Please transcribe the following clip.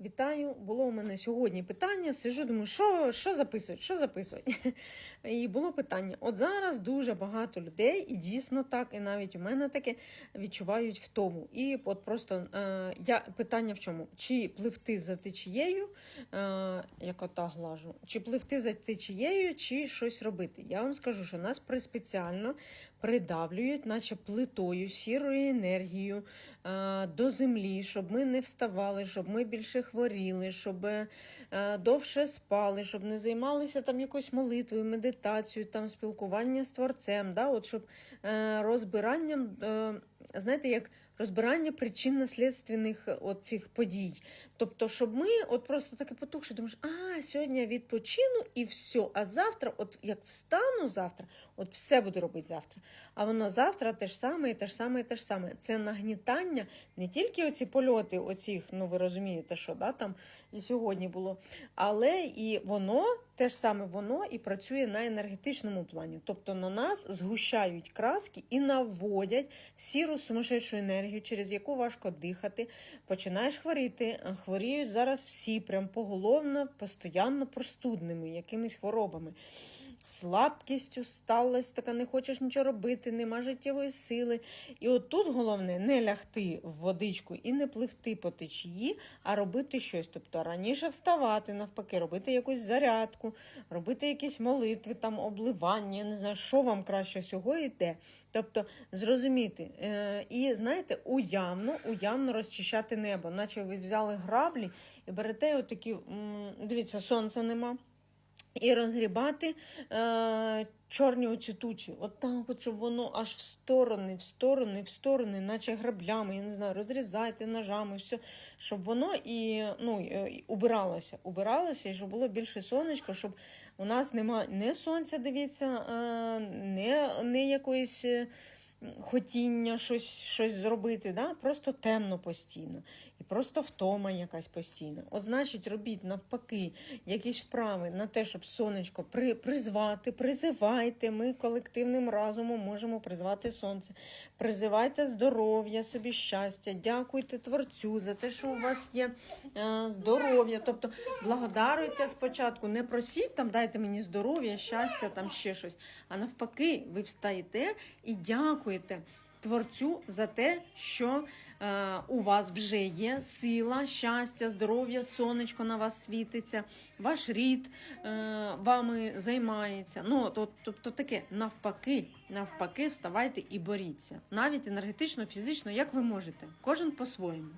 Вітаю! Було у мене сьогодні питання. Сижу, думаю, що, що записувати, що записувати. І було питання: от зараз дуже багато людей, і дійсно так, і навіть у мене таке відчувають втому. І от просто е, я питання в чому? Чи пливти за течією, е, як ота глажу, чи пливти за течією, чи щось робити. Я вам скажу, що нас спеціально придавлюють, наче плитою, сірою енергією е, до землі, щоб ми не вставали, щоб ми більше хворіли, щоб е, довше спали, щоб не займалися там якоюсь молитвою, медитацією, там спілкування з творцем, да? от щоб е, розбиранням, е, знаєте, як розбирання причинно-слідственних цих подій. Тобто, щоб ми от просто таке потухши, думаєш, а сьогодні я відпочину і все. А завтра, от як встану завтра, от все буду робити завтра. А воно завтра те ж саме, і те ж саме, і те ж саме. Це нагнітання, не тільки оці польоти, оцих, ну ви розумієте, що да, там і сьогодні було, але і воно. Те ж саме воно і працює на енергетичному плані. Тобто на нас згущають краски і наводять сіру сумасшедшу енергію, через яку важко дихати. Починаєш хворіти. Хворіють зараз всі, прям поголовно, постійно простудними, якимись хворобами. Слабкість, усталость, така не хочеш нічого робити, нема життєвої сили. І от тут головне не лягти в водичку і не пливти по течії, а робити щось. Тобто раніше вставати, навпаки, робити якусь зарядку, робити якісь молитви, там обливання, не знаю, що вам краще всього йде. Тобто зрозуміти. Е, і знаєте, уявно, уявно розчищати небо, наче ви взяли граблі і берете отакі, дивіться, сонця нема. І розгрібати е, чорні оці тучі. От так, от, щоб воно аж в сторони, в сторони, в сторони, наче граблями, я не знаю, розрізайте ножами, все, щоб воно і ну, і убиралося, убиралося, і щоб було більше сонечка, щоб у нас нема не сонця, дивіться, е, не, не якоїсь. Хотіння щось щось зробити, да? просто темно постійно, і просто втома якась постійна. От значить, робіть навпаки якісь вправи на те, щоб сонечко при, призвати, призивайте. Ми колективним разумом можемо призвати сонце. Призивайте здоров'я, собі щастя, дякуйте Творцю за те, що у вас є е, здоров'я. Тобто благодаруйте спочатку, не просіть там, дайте мені здоров'я, щастя, там ще щось. А навпаки, ви встаєте і дякуєте Творцю за те, що е, у вас вже є сила, щастя, здоров'я, сонечко на вас світиться, ваш рід е, вами займається. Ну, то, тобто таке навпаки, навпаки, вставайте і боріться. Навіть енергетично, фізично, як ви можете. Кожен по-своєму.